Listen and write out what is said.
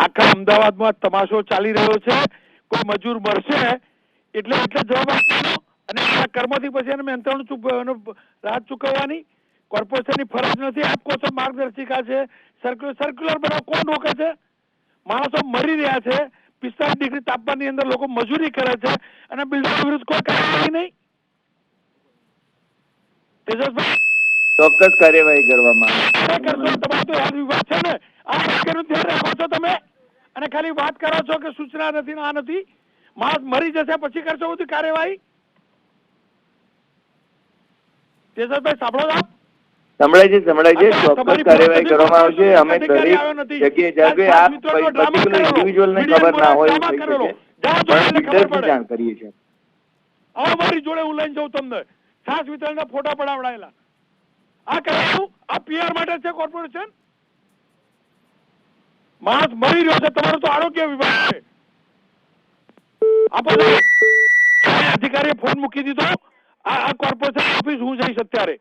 આખા અમદાવાદમાં તમાશો ચાલી રહ્યો છે. કોઈ મજૂર મળશે એટલે એટલે જવાબ આપવાનો. અને એના કર્મથી પછી એને મહેનતાણું ચૂક એનો રાહત ચૂકવવાની. કોર્પોરેશનની ફરજ નથી. આપ કહો છો માર્ગદર્શિકા છે. સર્ક્યુલર સર્ક્યુલર બનાવ. કોણ રોકે છે? માણસો મરી રહ્યા છે. પિસ્તાલીસ ડિગ્રી તાપમાનની અંદર લોકો મજૂરી કરે છે. અને બિલ્ડરો વિરુદ્ધ કોઈ કાર્યવાહી નહીં. તેજસભાઈ? ચોક્કસ કાર્યવાહી કરવામાં આવે. તમારો તો યાદ વિભાગ છે ને. અને ખાલી વાત કરો છો કે સૂચના નથી આ નથી? માણસ મરી જશે પછી કરશો બધી કાર્યવાહી? તેજસભાઈ સાંભળો આપ? સંભળાય છે સંભળાય છે. ચોક્કસ કાર્યવાહી કરવામાં આવશે. અમે દરેક જગ્યાએ જાગે આ પર્ટિક્યુલર. ઇન્ડિવિજ્યુઅલ ને ખબર ના હોય એવું થઈ શકે. પણ ખબર જાણ કરીએ છીએ. આવો મારી જોડે હું લઈને જાઉં તમને. છાસ વિતરણના ફોટા પડાવડાયેલા. આ કરાયું? આ પીઆર માટે છે કોર્પોરેશન માણસ મરી રહ્યો છે, તમારો તો આરોગ્ય વિભાગ છે. આપો અધિકારીએ ફોન મૂકી દીધો. આ કોર્પોરેશન ઓફિસ હું જઈશ અત્યારે.